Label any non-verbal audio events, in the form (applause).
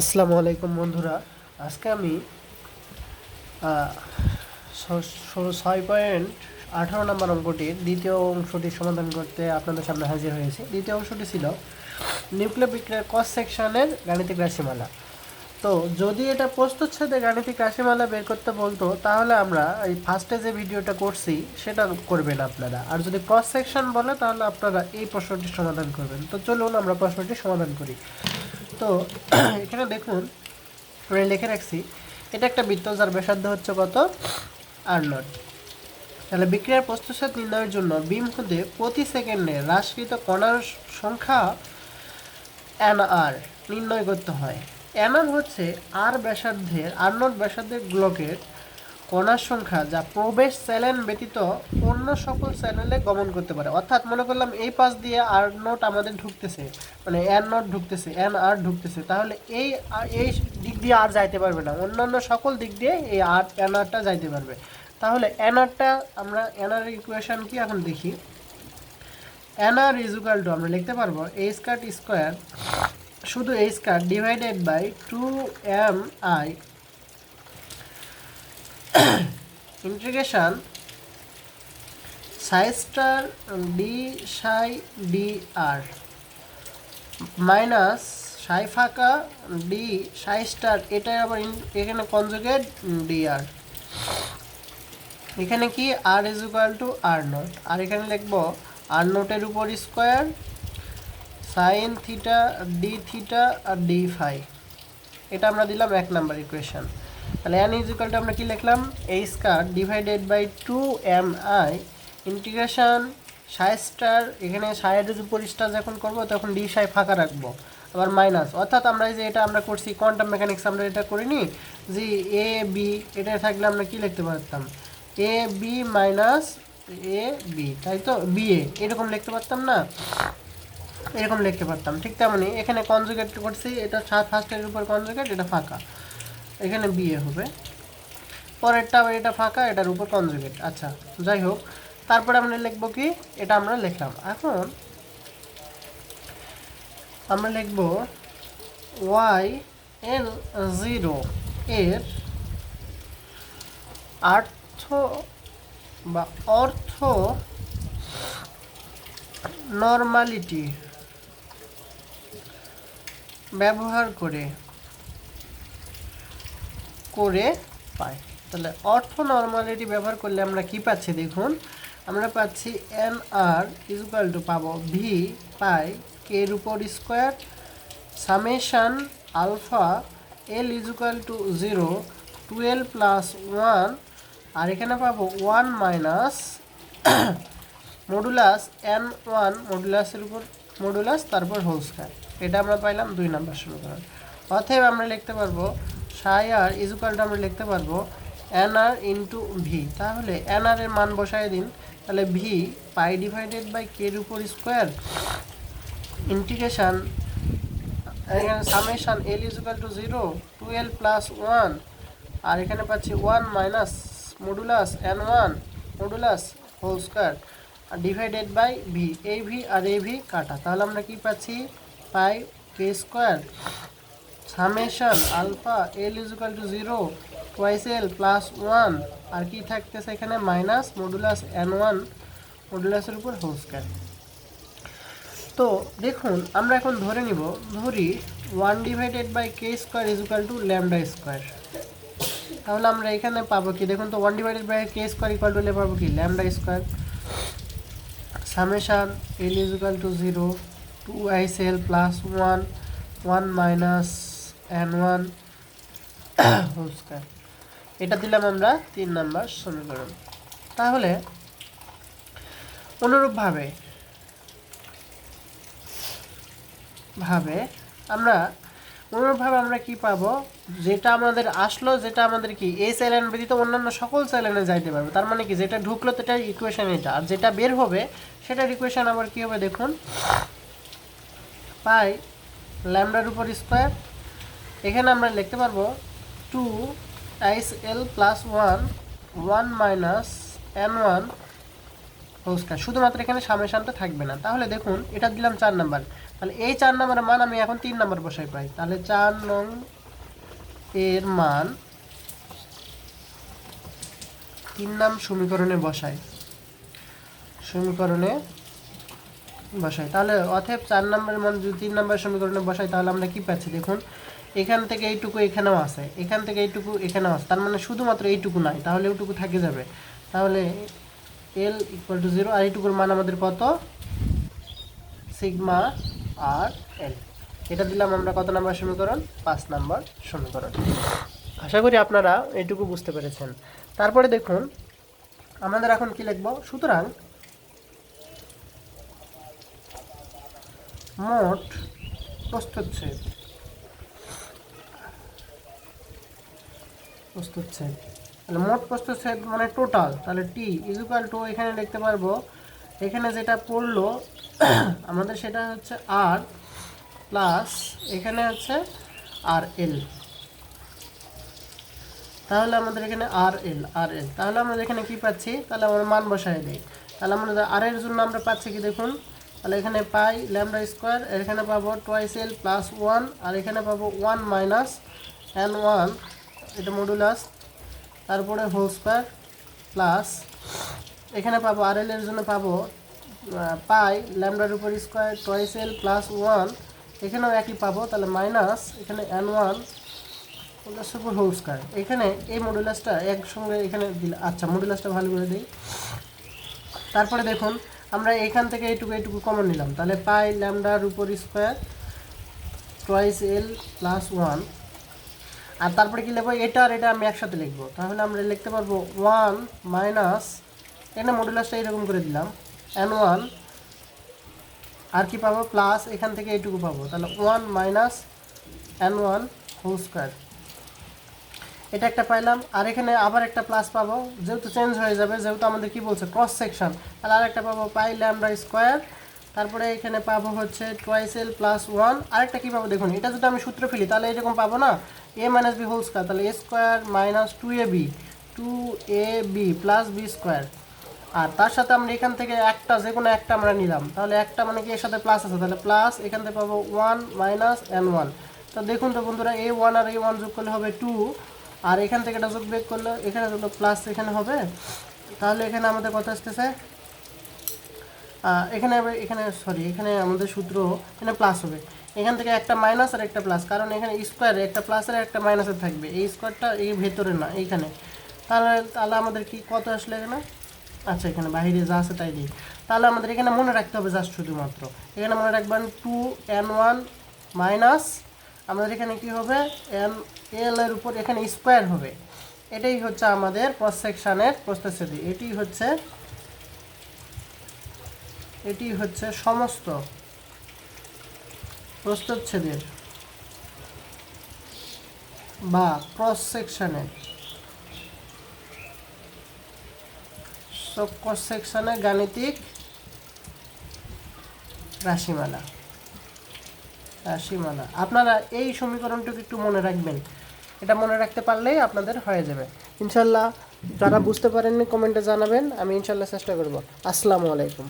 আসসালামু আলাইকুম বন্ধুরা। আজকে আমি ছয় পয়েন্ট আঠারো নম্বর অঙ্কটির দ্বিতীয় অংশটি সমাধান করতে আপনাদের সামনে হাজির হয়েছে। দ্বিতীয় অংশটি ছিল নিউক্লিয় বিক্রিয়ার কস সেকশনের গাণিতিক রাশিমালা। তো যদি এটা প্রস্তুচ্ছেদে গাণিতিক রাশিমালা বের করতে বলতো, তাহলে আমরা এই ফার্স্টে যে ভিডিওটা করছি, সেটা করবেন আপনারা। আর যদি ক্রস সেকশন বলে, তাহলে আপনারা এই প্রশ্নটি সমাধান করবেন। তো চলুন আমরা প্রশ্নটি সমাধান করি। তো (clears throat) এখানে দেখুন আমি লিখে রাখছি, এটা একটা বৃত্ত যার ব্যাসার্ধ হচ্ছে কত? R naught. তাহলে বিক্রিয়ার প্রস্তুত নির্ণয়ের জন্য বিম হতে প্রতি সেকেন্ডে হ্রাসকৃত কণার সংখ্যা এন আর নির্ণয় করতে হয়। আর হচ্ছে আর ব্যাসার্ধের আর নট ব্যাসার্ধের গ্লকের কণার সংখ্যা যা প্রবেশ চ্যানেল ব্যতীত অন্য সকল চ্যানেলে গমন করতে পারে। অর্থাৎ মনে করলাম এই পাশ দিয়ে আর নোট আমাদের ঢুকতেছে। মানে এন নোট ঢুকতেছে, এন আর ঢুকতেছে। তাহলে এই এই দিক দিয়ে আর যাইতে পারবে না। অন্যান্য সকল দিক দিয়ে এই আর, এন আরটা যাইতে পারবে। তাহলে এন আরটা আমরা, এন আর ইকুয়েশন কি এখন দেখি? N R is equal to আমরা লিখতে পারব এই স্কার্ট স্কোয়ার শুধু এই skirt divided by two M I integration psi star D psi D R minus psi ফাঁকা ডি সাই স্টার এটা আবার এখানে কনজুগেট ডি আর এখানে কি? R is equal to R naught আর এখানে লিখব আর নোটের উপর square sine theta D theta আর ডি ফাই এটা আমরা দিলাম এক নাম্বার ইকুয়েশন তাহলে এন ইজ ইকুয়াল টু আমরা কি লিখলাম? এই স্কার divided by two M I integration psi star এখানে সাইডের উপর স্টার যখন করব, তখন ডি সাই ফাঁকা রাখব, আবার মাইনাস অর্থাৎ আমরা যে এটা আমরা করছি কোয়ান্টাম মেকানিক্স আমরা এটা করিনি, যে এ বি এটা থাকলে আমরা কি লিখতে পারতাম? A B minus A B তাই তো? বি এ এরকম লিখতে পারতাম না? এরকম লিখতে পারতাম, ঠিক তেমনই এখানে কনজুগেট করছি, এটা ফার্স্টের উপর কনজুগেট এটা ফাঁকা। এখানে বিয়ে হবে। পরেরটা আবার এটা ফাঁকা, এটার উপর কনজুগেট আচ্ছা যাই হোক, তারপরে আমরা লিখব কি? এটা আমরা লিখলাম। এখন আমরা লিখব ওয়াই এল জিরো এর আর্থ বা অর্থ নর্মালিটি ব্যবহার করে করে পাই। তাহলে অর্থ নর্মালিটি ব্যবহার করলে আমরা কি পাচ্ছি দেখুন? আমরা পাচ্ছি এন আর ইজুকাল টু পাবো ভি পাই কে এর উপর square summation alpha L equal to zero twelve plus one আর এখানে পাবো one minus modulus N one মডুলাসের উপর মডুলাস তারপর হোল স্কয়ার এটা আমরা পাইলাম দুই নাম্বার সমীকরণ। অতএব আমরা লিখতে পারব সাই আর ইজুকালটা আমরা লিখতে পারব এন আর ইন্টু ভি। তাহলে এন আর এর মান বসায় দিন। তাহলে ভি পাই ডিভাইডেড বাই কের উপর স্কোয়ার। ইন্টিগ্রেশন, এখানে summation L equal to zero twelve plus one. আর এখানে পাচ্ছি one minus modulus N one, modulus whole square. R divided by V এই ভি আর এই ভি কাটা। তাহলে আমরা কি পাচ্ছি? Pi K square. Summation, alpha, L equal to zero twice L plus one আর কি থাকতেছে এখানে? মাইনাস মডুলাস এন ওয়ান মডুলাসের উপর হোল স্কোয়ার তো দেখুন, আমরা এখন ধরে নিব, ধরি one divided by K square equal to lambda square তাহলে আমরা এখানে পাবো কি? দেখুন তো one divided by K square equal to পাবো কি? Lambda square summation L equal to zero twice L plus one one minus N one whole এটা দিলাম আমরা তিন নাম্বার সমীকরণ। তাহলে অনুরূপভাবে ভাবে আমরা অনুরূপভাবে আমরা কি পাবো? যেটা আমাদের আসলো, যেটা আমাদের কি? এই চ্যানেল ব্যতীত অন্যান্য সকল চ্যানেলে যাইতে পারবে। তার মানে কি? যেটা ঢুকলো তো ইকুয়েশন এটা। আর যেটা বের হবে, সেটার ইকুয়েশন আবার কি হবে দেখুন? পাই ল্যামডার উপর স্কোয়ার এখানে আমরা লিখতে পারব twice L plus one one minus N one whole square শুধুমাত্র এখানে সামেশানটা থাকবে না। তাহলে দেখুন, এটা দিলাম চার নাম্বার তাহলে এই চার নম্বরের মান আমি এখন তিন নম্বর বসাই পাই। তাহলে চার নং এর মান তিন নাম সমীকরণে বসাই। সমীকরণে বসাই। তাহলে অতএব চার নম্বরের মান যদি তিন নম্বর সমীকরণে বসাই, তাহলে আমরা কি পাচ্ছি? দেখুন এখান থেকে এইটুকু এখানেও আছে, এখান থেকে এইটুকু এখানেও আছে, তার মানে শুধুমাত্র এইটুকু নাই, তাহলে ওইটুকু থেকে যাবে। তাহলে এল ইকুয়াল টু জিরো আর এইটুকুর মান আমাদের কত? সিগমা আর এল এটা দিলাম আমরা কত নাম্বার সমীকরণ? পাঁচ নাম্বার সমীকরণ। আশা করি আপনারা এইটুকু বুঝতে পেরেছেন। তারপরে দেখুন, আমাদের এখন কি লিখব? সুতরাং মোট প্রস্তুচ্ছেদ প্রস্তুচ্ছেদ তাহলে মোট প্রস্তুচ্ছেদ মানে টোটাল তাহলে টি ইজুকাল টু এখানে লিখতে পারব, এখানে যেটা পড়ল, (coughs) আমাদের সেটা হচ্ছে আর প্লাস এখানে হচ্ছে আর এল তাহলে আমাদের এখানে আর এল আর এল তাহলে আমরা এখানে কি পাচ্ছি? তাহলে আমরা মান বসাই দিই। তাহলে আমাদের আর এর জন্য আমরা পাচ্ছি কি দেখুন? তাহলে এখানে পাই ল্যামডা স্কোয়ার এখানে পাবো টোয়াইস এল প্লাস ওয়ান আর এখানে পাবো ওয়ান মাইনাস এন ওয়ান এটা মডুলাস তারপরে হোল স্কোয়ার প্লাস এখানে পাবো আর এর জন্য পাবো পাই ল্যামডার উপর square twice L plus one এখানেও একই পাবো, তাহলে মাইনাস এখানে এন ওয়ান মডুলাস উপর হোল স্কোয়ার এখানে এই মডুলাসটা একসঙ্গে এখানে দিলে আচ্ছা মডুলাসটা ভালো করে দিই। তারপরে দেখুন, আমরা এখান থেকে এইটুকু এইটুকু কমন নিলাম। তাহলে পাই ল্যামডার উপর square twice L plus one আর তারপরে কি লিখব? এটা আর এটা আমি একসাথে লিখব। তাহলে আমরা লিখতে পারব ওয়ান মাইনাস এখানে মডুলাসটা এরকম করে দিলাম। এন ওয়ান আর কি পাবো? প্লাস এখান থেকে এইটুকু পাবো। তাহলে one minus N one whole square এটা একটা পাইলাম। আর এখানে আবার একটা প্লাস পাবো। যেহেতু চেঞ্জ হয়ে যাবে, যেহেতু আমাদের কি বলছে? ক্রস সেকশন তাহলে আর একটা পাবো পাই ল্যামডা স্কোয়ার তারপরে এখানে পাবো হচ্ছে টোয়াইস এল প্লাস ওয়ান। আরেকটা কী পাবো দেখুন, এটা যদি আমি সূত্র ফেলি, তাহলে এরকম পাবো না? A minus B whole square তাহলে A square minus two A B two A B plus B square আর তার সাথে আমরা এখান থেকে একটা, যে কোনো একটা আমরা নিলাম। তাহলে একটা মানে কি এর সাথে প্লাস আছে? তাহলে প্লাস এখান থেকে পাবো ওয়ান মাইনাস এন ওয়ান তো দেখুন তো বন্ধুরা এ ওয়ান আর এ ওয়ান যোগ করলে হবে টু আর এখান থেকে এটা যোগ বেগ করলে, এখানে প্লাস এখানে হবে। তাহলে এখানে আমাদের কত আসতেছে এখানে এখানে সরি এখানে আমাদের সূত্র এখানে প্লাস হবে। এখান থেকে একটা মাইনাস আর একটা প্লাস কারণ এখানে স্কোয়ারে একটা প্লাস আর একটা মাইনাসের থাকবে। এই স্কোয়ারটা এই ভেতরে না, এইখানে। তাহলে তাহলে আমাদের কি, কত আসলে এখানে? আচ্ছা এখানে বাইরে যা আছে তাই দিই। তাহলে আমাদের এখানে মনে রাখতে হবে জাস্ট শুধুমাত্র। এখানে মনে রাখবেন টু এন ওয়ান মাইনাস আমাদের এখানে কি হবে? এন এল এর উপর এখানে স্কোয়ার হবে। এটাই হচ্ছে আমাদের ক্রস সেকশনের প্রস্তুতি এটি হচ্ছে এটি হচ্ছে সমস্ত প্রস্তুচ্ছেদের বা ক্রস সেকশনের ক্রস সেকশনে গাণিতিক রাশিমালা রাশিমালা। আপনারা এই সমীকরণটুকু একটু মনে রাখবেন। এটা মনে রাখতে পারলেই আপনাদের হয়ে যাবে। ইনশাল্লাহ যারা বুঝতে পারেননি কমেন্টে জানাবেন। আমি ইনশাল্লাহ চেষ্টা করব। আসসালামু আলাইকুম।